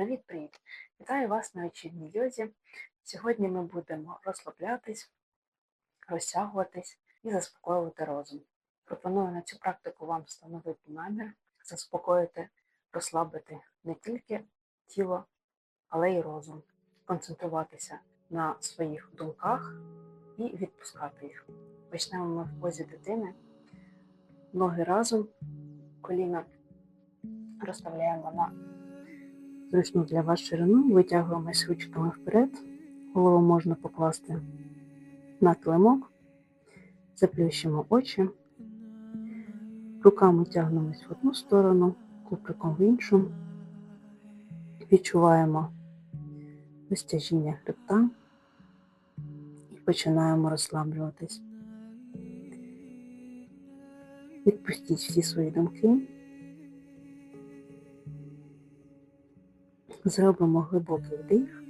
Привіт-привіт! Вітаю вас на вечірній йозі. Сьогодні ми будемо розслаблятись, розтягуватись і заспокоювати розум. Пропоную на цю практику вам встановити намір, заспокоїти, розслабити не тільки тіло, але й розум, концентруватися на своїх думках і відпускати їх. Почнемо ми в позі дитини. Ноги разом, коліна розставляємо на зручну для вас ширину, витягуємось ручками вперед, голову можна покласти на килимок, заплющимо очі, руками тягнемось в одну сторону, куприком в іншу, відчуваємо розтяжіння хребта і починаємо розслаблюватись. Відпустіть всі свої думки. Зробимо глибокий вдих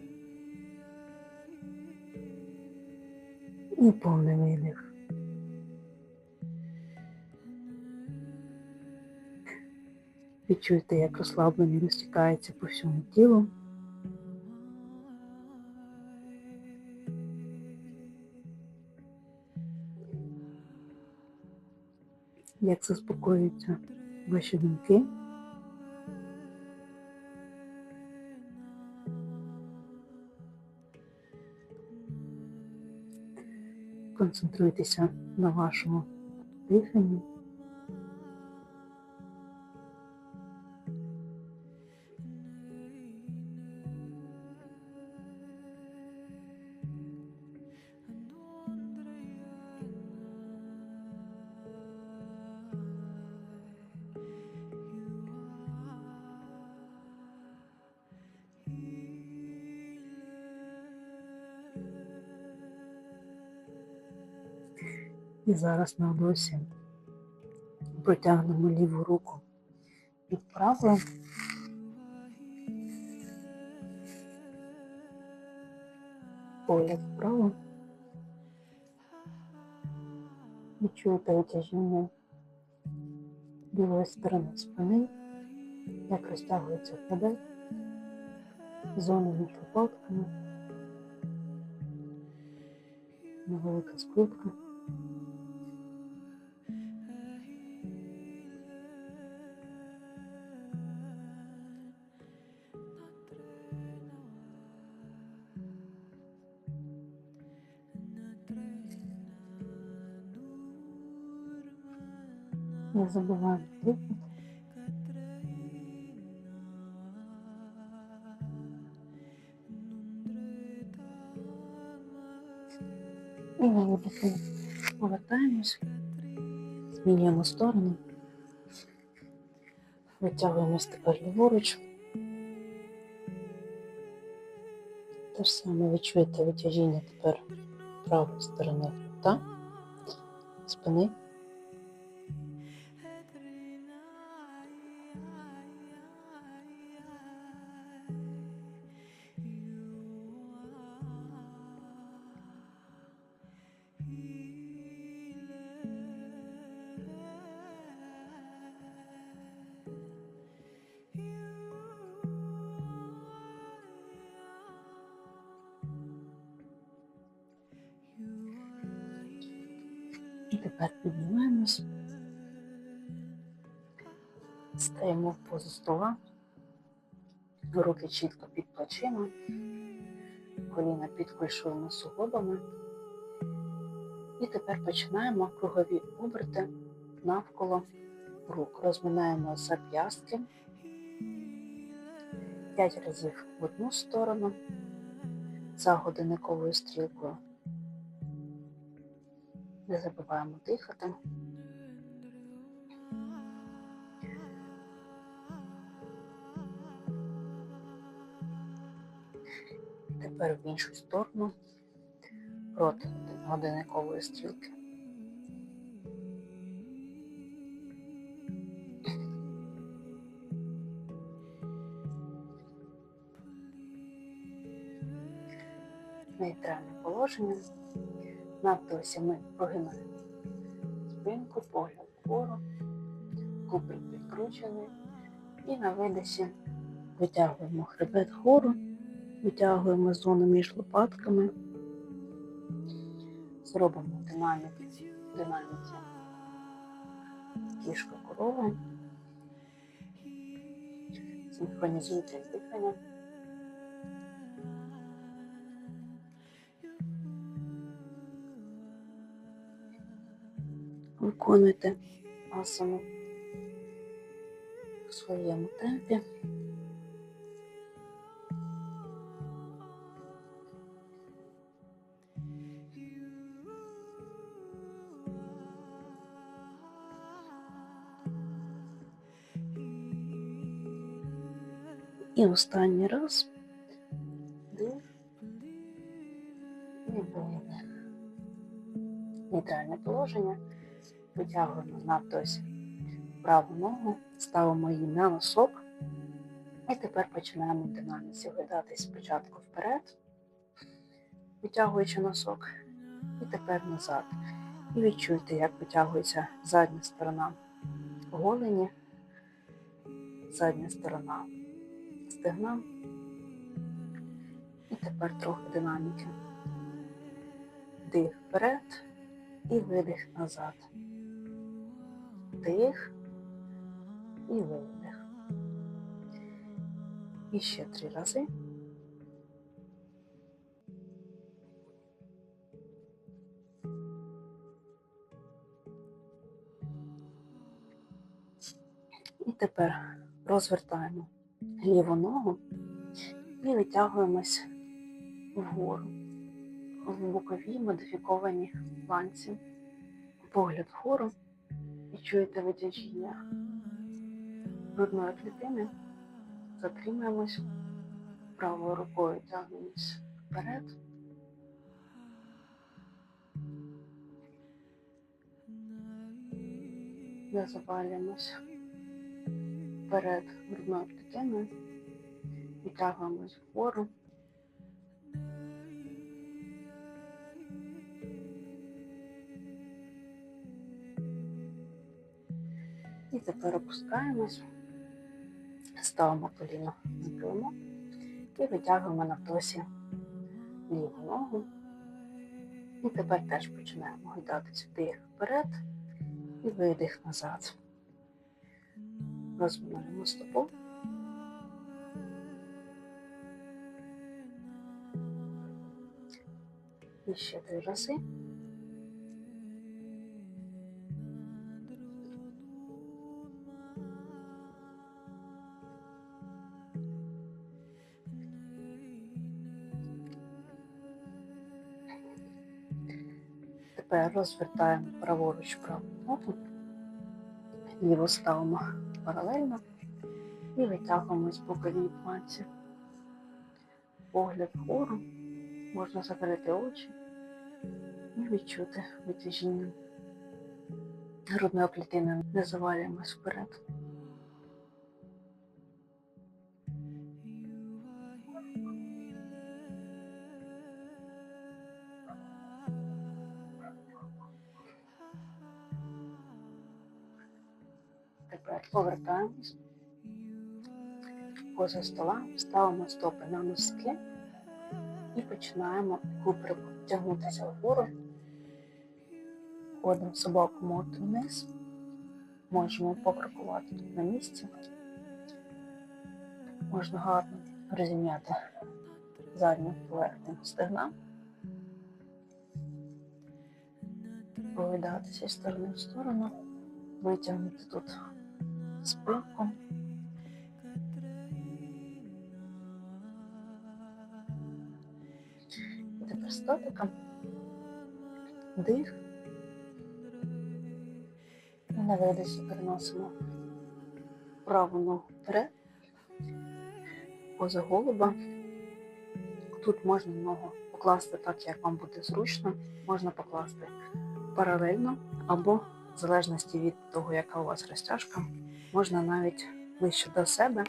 і повний видих. Відчуйте, як розслаблення розтікається по всьому тілу. Як заспокоюються ваші думки. Концентруйтеся на вашому диханні. І зараз на досі протягнемо ліву руку від правої. Погляд вправо. Відчуєте витяжіння лівої сторони спини, як розтягується хребет, зони між лопатками, невелика скрутка. Забуваємо дихати. І повертаємось, змінюємо сторону, витягуємось тепер ліворуч. Те ж саме відчуєте витяжіння тепер правої сторони хребта, спини. Позу стола, руки чітко під плечима, коліна під кульшовими суглобами. І тепер починаємо кругові оберти навколо рук. Розминаємо зап'ястки 5 разів в одну сторону за годинниковою стрілкою. Не забуваємо дихати. Тепер в іншу сторону проти годинникової стрілки. Нейтральне положення. На ми прогинаємо спинку, погляд вгору, куприк підкручений і на видосі Витягуємо хребет вгору, витягуємо зону між лопатками. Зробимо динаміки, динаміки кішка корова. Синхронізуйте з диханням. Виконуйте асану в своєму темпі. І останній раз. Видих. Нейтральне положення. Витягуємо навтось праву ногу, ставимо її на носок. І тепер починаємо динаміці гойдатись спочатку вперед, витягуючи носок, і тепер назад. І відчуйте, як витягується задня сторона голені, задня сторона стегна. І тепер трохи динаміки. Вдих вперед і видих назад. Вдих і видих. І ще три рази. І тепер розвертаємо ліву ногу і витягуємось вгору в бокові модифіковані ланці. Погляд вгору і чуєте витяжіння грудної клітини. Затримаємось, правою рукою тягнемось вперед. Не завалюємось вперед грудною клітиною, витягуємось вгору. І тепер опускаємось, ставимо коліно на килимок і витягуємо на тосі ліву ногу. І тепер теж починаємо гойдатись вдих вперед і видих назад. Розминаємо стопу. І ще три рази. Тепер розвертаємо праворуч праву ногу, ліву ставимо паралельно і витягуємо з боковій планці. Погляд вгору, можна закрити очі і відчути витяжіння грудної клітини. Не завалюємось вперед. Повертаємось. Поза стола ставимо стопи на носки і починаємо куприку тягнутися вгору. Ходимо собаку морду вниз. Можемо покрокувати на місці. Можна гарно розім'яти задню поверхню стегна. Повидатися з сторони в сторону, витягнути тут І тепер статика. Дих. І на видосі переносимо праву ногу вперед, поза голуба. Тут можна ногу покласти так, як вам буде зручно. Можна покласти паралельно або в залежності від того, яка у вас розтяжка, можна навіть ближче до себе,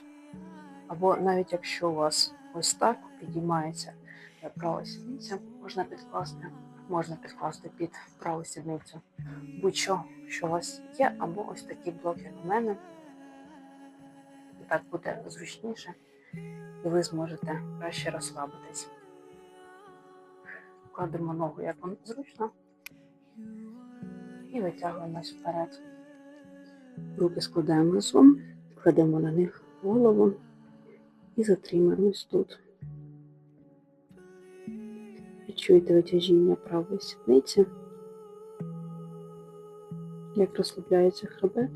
або навіть якщо у вас ось так підіймається права сідниця, можна підкласти, можна підкласти під праву сідницю будь-що, що у вас є, або ось такий блок, як у мене. І так буде зручніше. і ви зможете краще розслабитись. Кладемо ногу, як вам зручно, і витягуємось вперед. Руки складаємо разом, кладемо на них голову і затримуємось тут. Відчуйте витяжіння правої сідниці, як розслабляється хребет.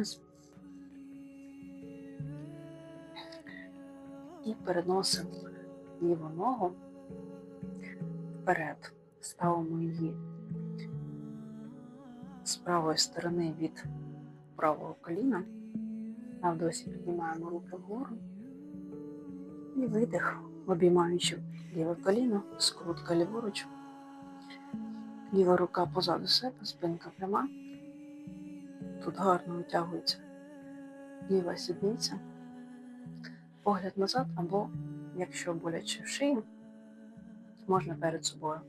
Підіймаємось і переносимо ліву ногу вперед. Ставимо її з правої сторони від правого коліна. Навдосі піднімаємо руки вгору і видих, обіймаючи ліве коліно, скрутка ліворуч. Ліва рука позаду себе, спинка пряма. Тут гарно витягується ліва сідниця, погляд назад, або, якщо боляче в шиї, можна перед собою.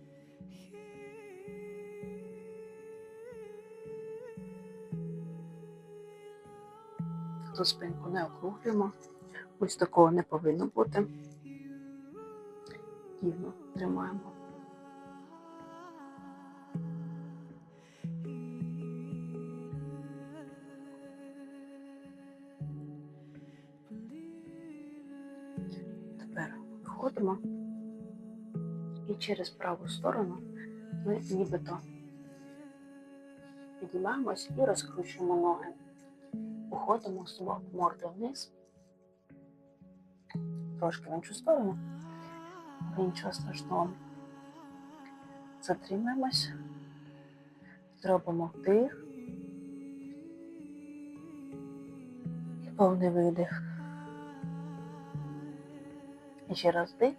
Тут спинку не округлюємо. Ось такого не повинно бути. Рівно тримаємо. Через праву сторону ми нібито підіймаємось і розкручуємо ноги. Уходимо з морди вниз, трошки в іншу сторону, нічого страшного. Затримаємось, зробимо вдих і повний видих. І ще раз вдих.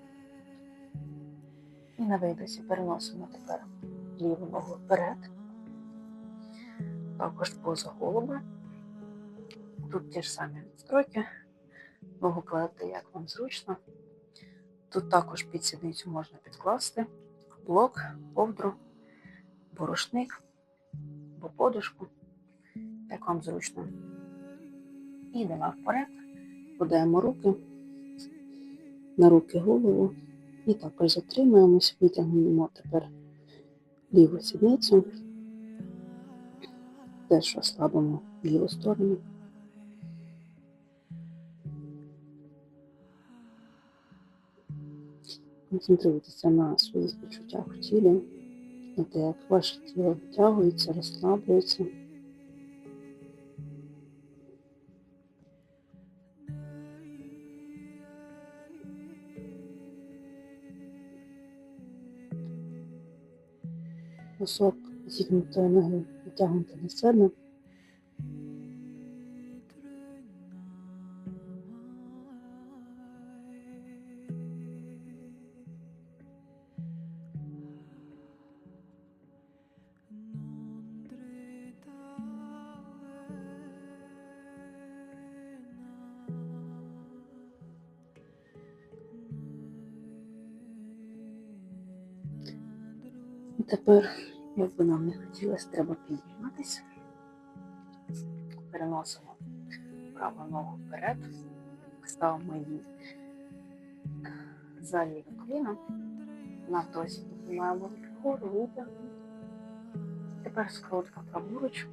На видосі переносимо тепер ліву ногу вперед. Також поза голуба. Тут ті ж самі настройки. Ногу кладете, як вам зручно. Тут також під сідницю можна підкласти блок, ковдру, борошник або подушку, як вам зручно. І йдемо вперед, подаємо руки, на руки голову і також затримуємось, витягнемо тепер ліву сідницю, теж розслабимо ліву сторону. Концентруйтеся на своїх відчуттях в тілі, на те, як ваше тіло втягується, розслаблюється. Носок зігнутої ноги витягнути на себе. І тепер, як би нам не хотілося, треба підніматися. Переносимо праву ногу вперед, ставимо її за ліве коліно. Навдосі піднімаємо руки вгору, витягнемо. Тепер скрутка праворуч,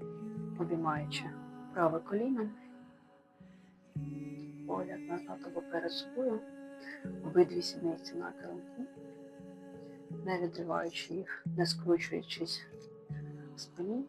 обіймаючи праве коліно. Погляд назад або перед собою. Обидві сідниці на килимку не відриваючи їх, не скручуючись в спині.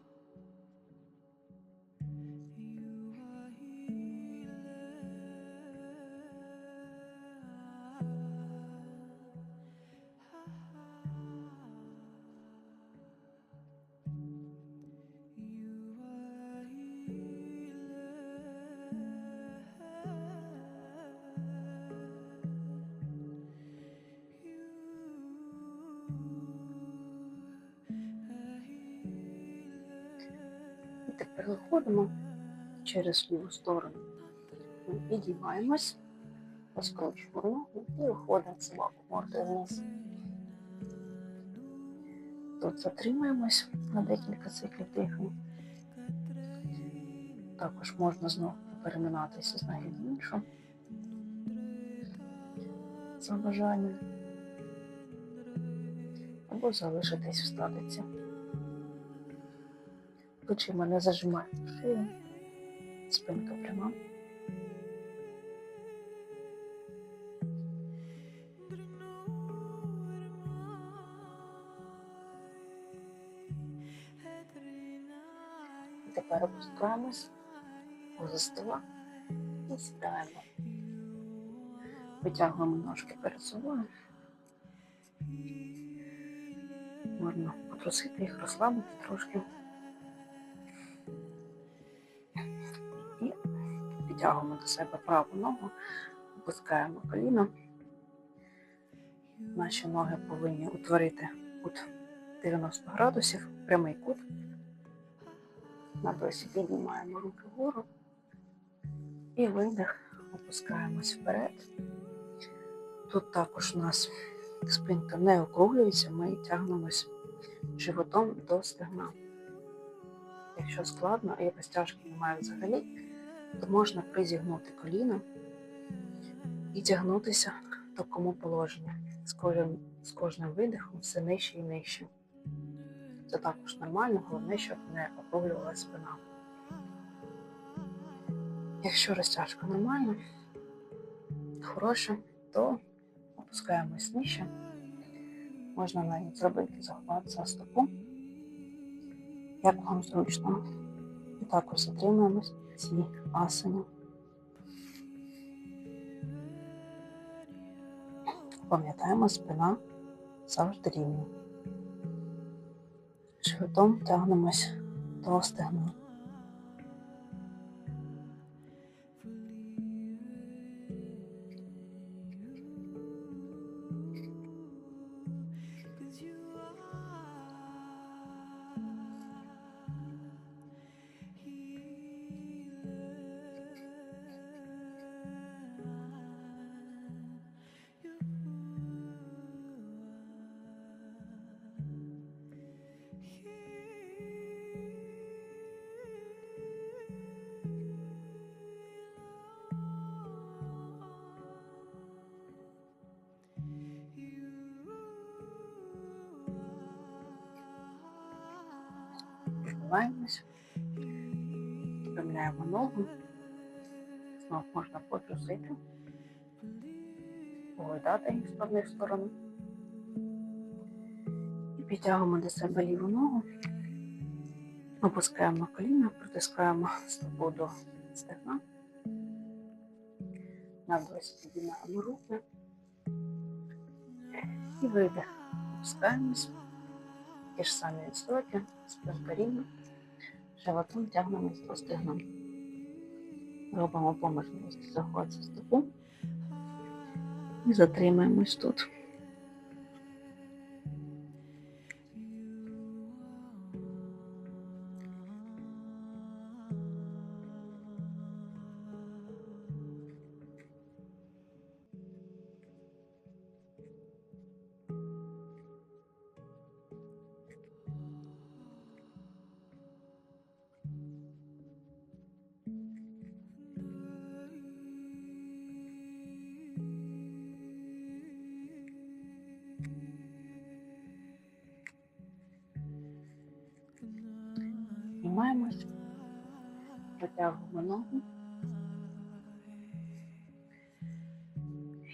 Через ліву сторону. Підіймаємось, розкручуємо і виходимо собаку мордою вниз. Тут затримаємось на декілька циклів дихання. Також можна знову переминатися з ноги в іншу. За бажанням. Або залишитись в статиці. Плечима не зажимаємо шию, спинка пряма. Тепер опускаємось поза стола і сідаємо. Витягуємо ножки перед собою. Можна потрусити їх, розслабити трошки. До себе праву ногу, опускаємо коліно. Наші ноги повинні утворити кут 90 градусів, прямий кут. На досі піднімаємо руки вгору і видих, опускаємось вперед. Тут також у нас спинка не округлюється, ми тягнемось животом до стегна. Якщо складно і розтяжки немає взагалі, можна призігнути коліно і тягнутися в такому положенні. З кожним, з кожним видихом все нижче і нижче. Це також нормально, головне, щоб не округлювалася спина. Якщо розтяжка нормальна, хороша, то опускаємось нижче. Можна навіть зробити захват за стопу, як вам зручно. І також затримуємось в цій асані. Пам'ятаємо, спина завжди рівна. Животом тягнемось до стегна. Ногу, знову можна потрусити, погойдати їх з сторони в сторону. І підтягуємо до себе ліву ногу, опускаємо коліна, притискаємо стопу до стегна. На досі підіймаємо руки. І видих. Опускаємось. Ті ж самі відсоки, спинка рівна. Животом тягнемось до стегна. Робимо по можливості захват тобою. І затримаємось тут.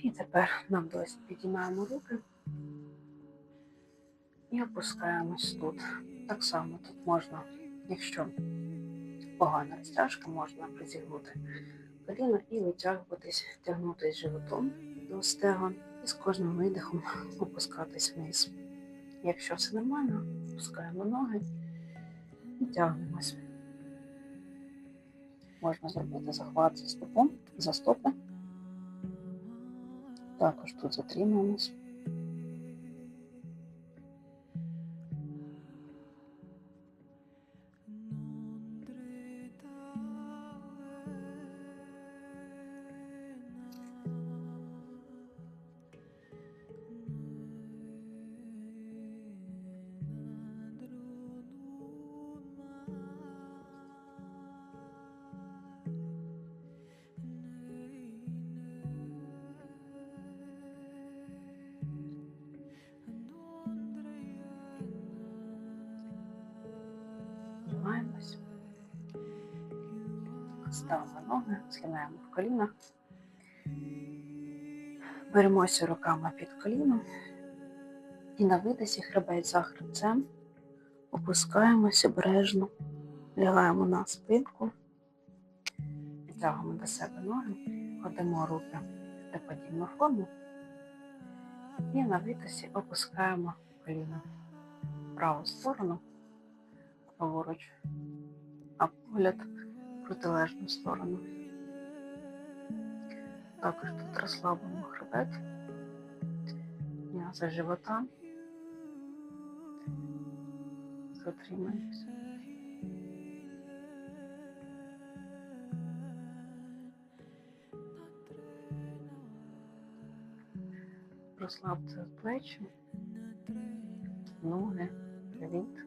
І тепер нам досі підіймаємо руки і опускаємось тут. Так само тут можна, якщо погана розтяжка, можна призігнути коліно і витягуватись, тягнутися животом до стегон і з кожним видихом опускатись вниз. Якщо все нормально, опускаємо ноги і тягнемось. Можна зробити захват за стопом, за стопи. Також тут затримуємось. Ставимо ноги, згинаємо в колінах. Беремося руками під коліно і на видосі хребець за хребцем опускаємось обережно, лягаємо на спинку, підтягуємо до себе ноги, кладемо руки в подібну форму і на видосі опускаємо коліно в праву сторону, праворуч, а погляд протилежну сторону. Також тут розслабимо хребет, м'ясо живота. Затримаємося. Розслабте плечі, ноги, живіт.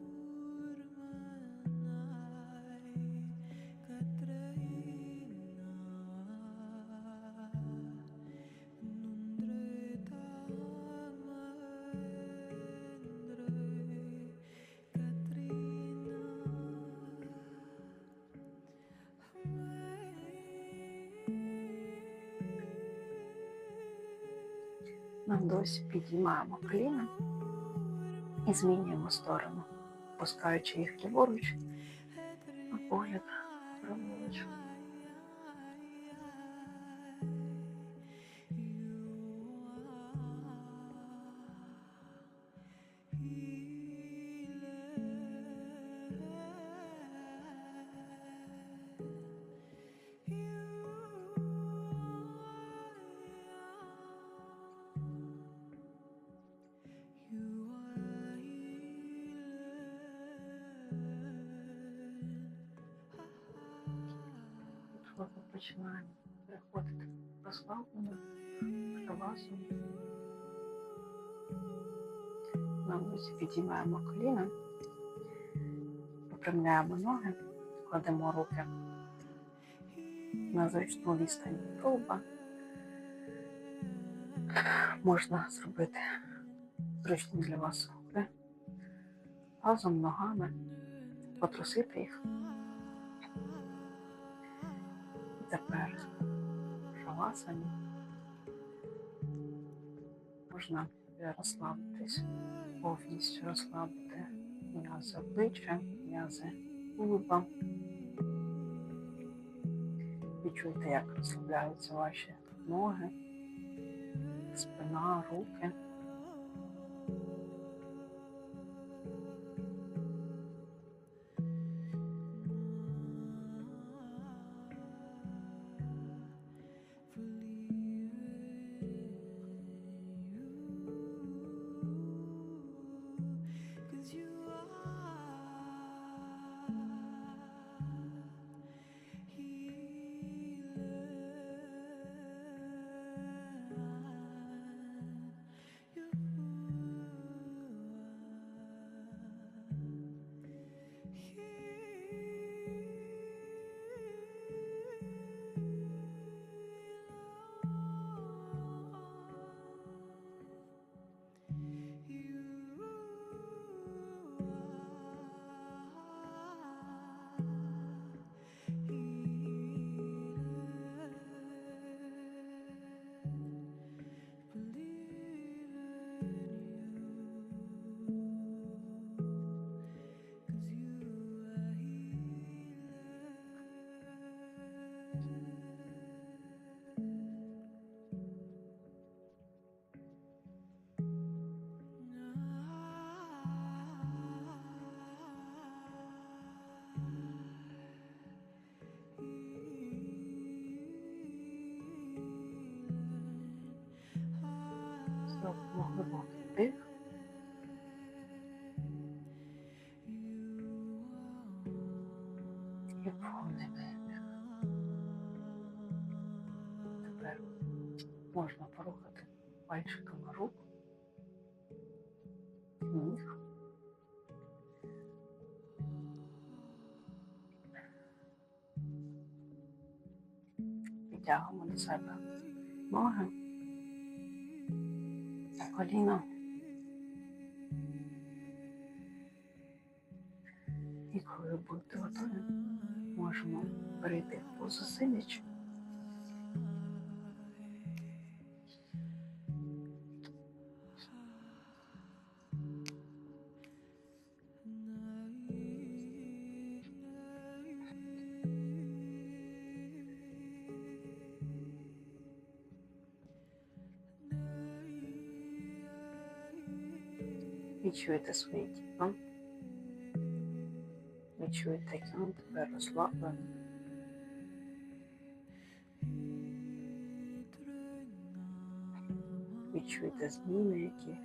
Вдосі підіймаємо коліна і змінюємо сторону, пускаючи їх ліворуч, а погляд праворуч. На вулиці підіймаємо коліна, випрямляємо ноги, кладемо руки на зручну відстань. Від тулуба. Можна зробити зручні для вас руки. Разом ногами, потрусити їх. Тепер шавасані можна розслабитись, повністю розслабити м'язи обличчя, м'язи губа. Відчуйте, як розслабляються ваші ноги, спина, руки. Зробимо глибокий вдих. І повний видих. Тепер можна порухати пальчиками рук, ніг. Підтягуємо до себе ноги на коліна. І коли будете готові, можемо перейти в позу сидячи. Відчуєте своє тіло. Відчуєте, як воно тепер розслаблене. Відчуєте зміни, які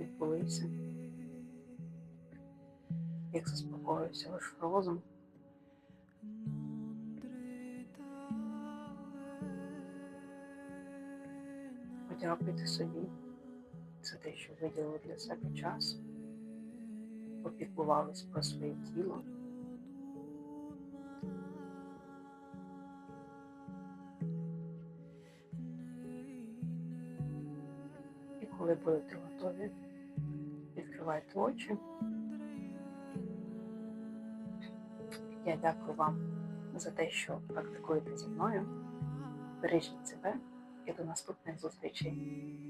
відбулися. Як заспокоївся ваш розум. Подякуйте собі за те, що виділили для себе час, попіклувались про своє тіло. І коли будете готові, відкривайте очі. Я дякую вам за те, що практикуєте зі мною. Бережіть себе і до наступних зустрічей.